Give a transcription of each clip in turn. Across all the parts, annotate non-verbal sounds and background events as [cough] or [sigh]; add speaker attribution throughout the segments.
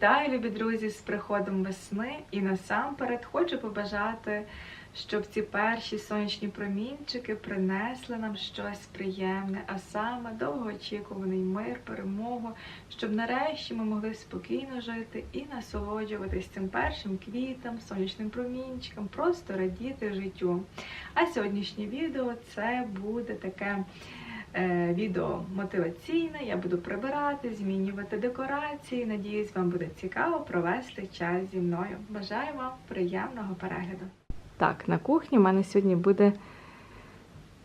Speaker 1: Вітаю, любі друзі, з приходом весни і насамперед хочу побажати, щоб ці перші сонячні промінчики принесли нам щось приємне, а саме довгоочікуваний мир, перемогу, щоб нарешті ми могли спокійно жити і насолоджуватись цим першим квітом, сонячним промінчиком, просто радіти життю. А сьогоднішнє відео це буде таке відео мотиваційне. Я буду прибирати, змінювати декорації. Надіюсь, вам буде цікаво провести час зі мною. Бажаю вам приємного перегляду. Так, на кухні в мене сьогодні буде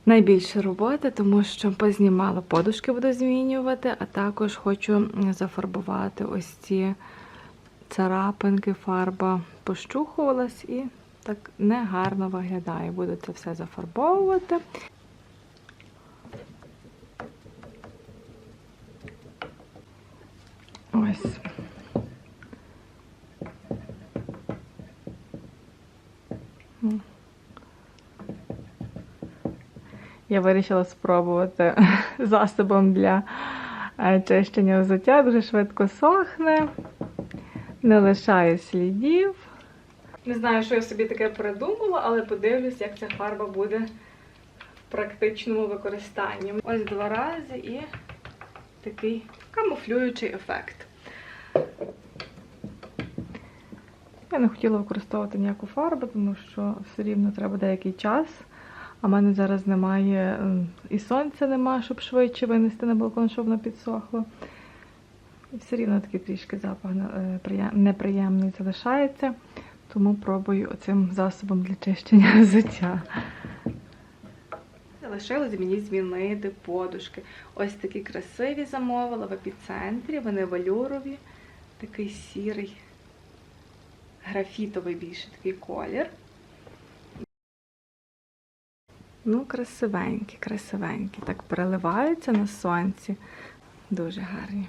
Speaker 1: найбільше роботи, тому що познімала подушки, буду змінювати, а також хочу зафарбувати ось ці царапинки, фарба пощухувалась і так негарно виглядає. Буду це все зафарбовувати. Ось. М. Я вирішила спробувати [laughs] засобом для е, чищення взуття. Дуже швидко сохне, не лишає слідів. Не знаю, що я собі таке придумала, але подивлюсь, як ця фарба буде в практичному використанні. Ось два рази і такий камуфлюючий ефект. Я не хотіла використовувати ніяку фарбу, тому що все рівно треба деякий час. А в мене зараз немає ем, і сонця нема, щоб швидше винести на балкон, щоб воно підсохло. І все рівно такий трішки запах е, неприємний залишається. Тому пробую оцим засобом для чищення [laughs] взуття. Залишилось мені змінити подушки. Ось такі красиві замовила в епіцентрі. Вони валюрові, такий сірий, графітовий більше такий колір. Ну, красивенькі, красивенькі. Так переливаються на сонці. Дуже гарні.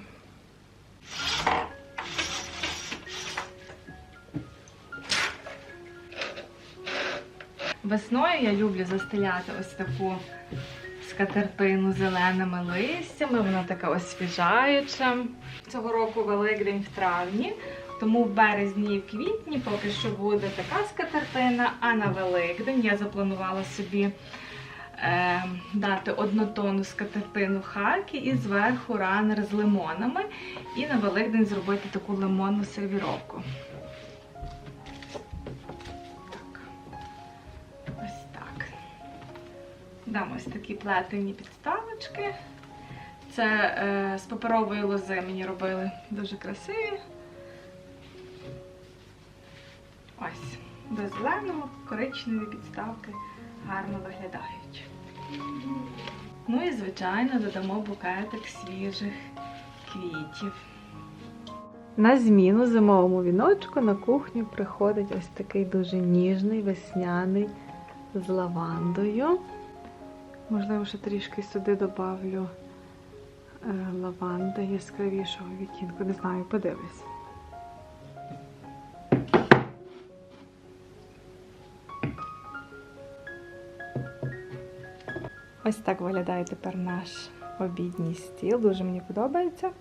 Speaker 1: Весною я люблю застеляти ось таку скатертину зеленими листями. Вона така освіжаюча. Цього року Великдень в травні, тому в березні і в квітні поки що буде така скатертина, а на Великдень я запланувала собі дати однотонну скатертину хакі і зверху ранер з лимонами. І на Великдень зробити таку лимонну сервіровку. Так. Ось так. Дам ось такі плетені підставочки. Це е, з паперової лози мені робили дуже красиві. Ось, до зеленого коричневі підставки гарно виглядають. Ну і, звичайно, додамо букетик свіжих квітів. На зміну зимовому віночку на кухню приходить ось такий дуже ніжний весняний з лавандою. Можливо, ще трішки сюди добавлю е, лаванди яскравішого відтінку. Не знаю, подивлюсь. Ось так виглядає тепер наш обідній стіл. Дуже мені подобається.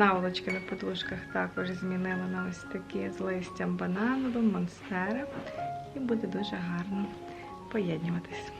Speaker 1: Наволочки на подушках також змінила на ось такі з листям банановим, монстера. І буде дуже гарно поєднюватись.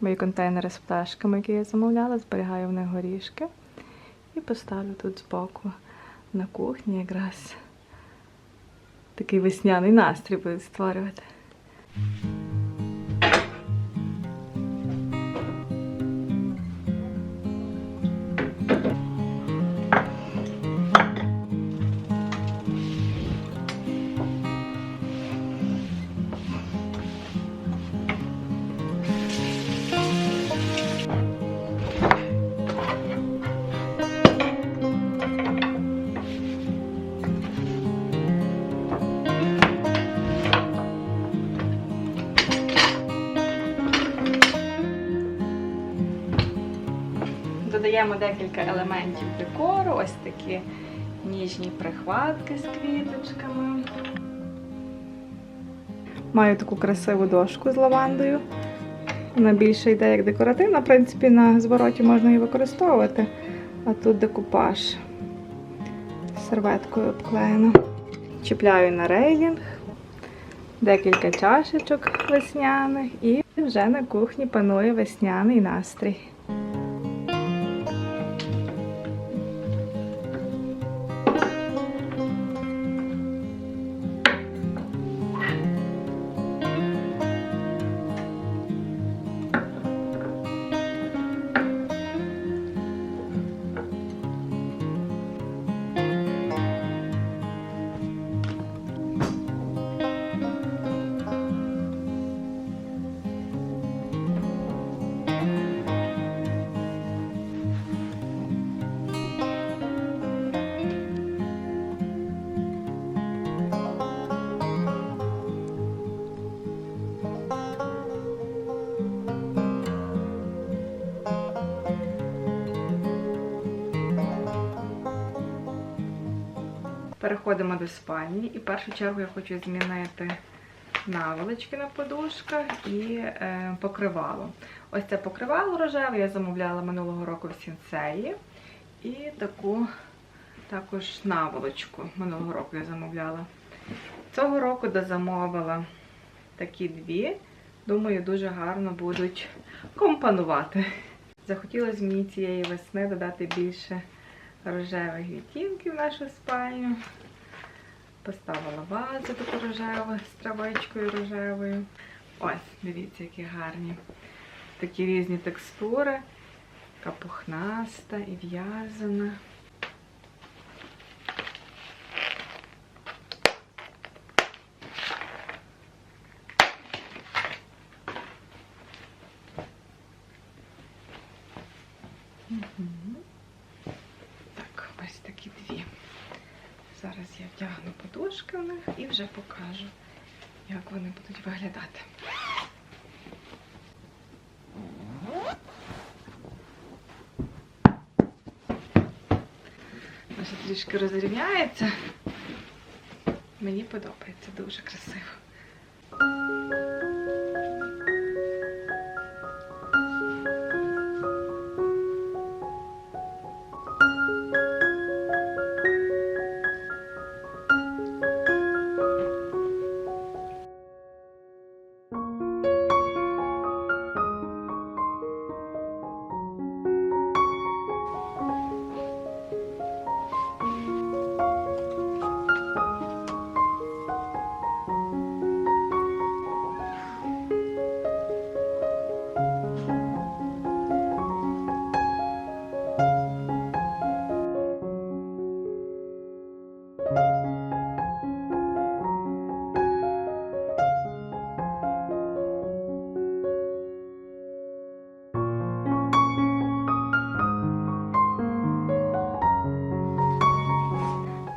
Speaker 1: Мої контейнери з пташками, які я замовляла, зберігаю в них горішки. І поставлю тут збоку на кухні якраз такий весняний настрій буде створювати. Додаємо декілька елементів декору, ось такі ніжні прихватки з квіточками. Маю таку красиву дошку з лавандою. Вона більше йде як декоративна, в принципі, на звороті можна її використовувати. А тут декупаж серветкою обклеєно. Чіпляю на рейлінг, декілька чашечок весняних і вже на кухні панує весняний настрій. Переходимо до спальні і в першу чергу я хочу змінити наволочки на подушках і е, покривало. Ось це покривало рожеве я замовляла минулого року в сінсеї. І таку також наволочку минулого року я замовляла. Цього року дозамовила такі дві. Думаю, дуже гарно будуть компонувати. Захотілося мені цієї весни додати більше рожевих відтінків в нашу спальню. Поставила вазу таку рожеву з травичкою рожевою. Ось, дивіться, які гарні. Такі різні текстури. Така пухнаста і в'язана. Мгм. Так, ось такі дві. Зараз я вдягну подушки в них і вже покажу, як вони будуть виглядати. Наша трішки розрівняється. Мені подобається дуже красиво.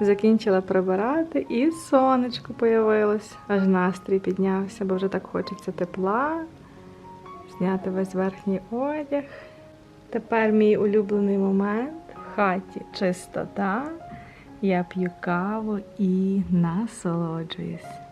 Speaker 1: Закінчила прибирати і сонечко появилось. Аж настрій піднявся, бо вже так хочеться тепла. Зняти весь верхній одяг. Тепер мій улюблений момент в хаті чистота. Я п'ю каву і насолоджуюсь.